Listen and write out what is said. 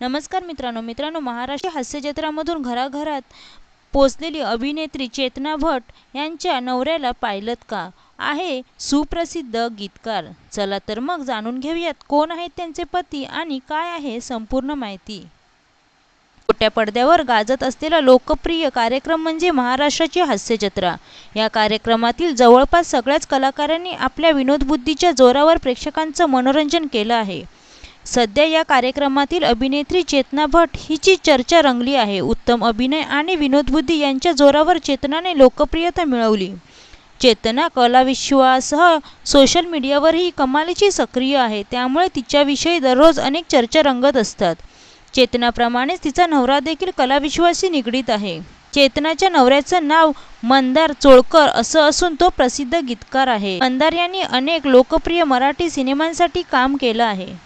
नमस्कार मित्रांनो. मित्रांनो महाराष्ट्र हास्य जत्रामधून घराघरात पोचलेली अभिनेत्री चेतना भट यांच्या नवऱ्याला पाहिलत का? आहे सुप्रसिद्ध गीतकार. चला तर मग जाणून घेऊयात कोण आहेत त्यांचे पती आणि काय आहे संपूर्ण माहिती. छोट्या पडद्यावर गाजत असलेला लोकप्रिय कार्यक्रम म्हणजे महाराष्ट्राची हास्य जत्रा या कार्यक्रमातील जवळपास सगळ्याच कलाकारांनी आपल्या विनोदबुद्धीच्या जोरावर प्रेक्षकांचं मनोरंजन केलं आहे. सध्या या कार्यक्रमातील अभिनेत्री चेतना भट हिची चर्चा रंगली आहे. उत्तम अभिनय आणि विनोदबुद्धी यांच्या जोरावर चेतनाने लोकप्रियता मिळवली. चेतना कलाविश्वासह सोशल मीडियावरही कमालीची सक्रिय आहे. त्यामुळे तिच्याविषयी दररोज अनेक चर्चा रंगत असतात. चेतनाप्रमाणेच तिचा नवरा देखील कलाविश्वाशी निगडीत आहे. चेतनाच्या नवऱ्याचं नाव मंदार चोळकर असं असून तो प्रसिद्ध गीतकार आहे. मंदार यांनी अनेक लोकप्रिय मराठी सिनेमांसाठी काम केलं आहे.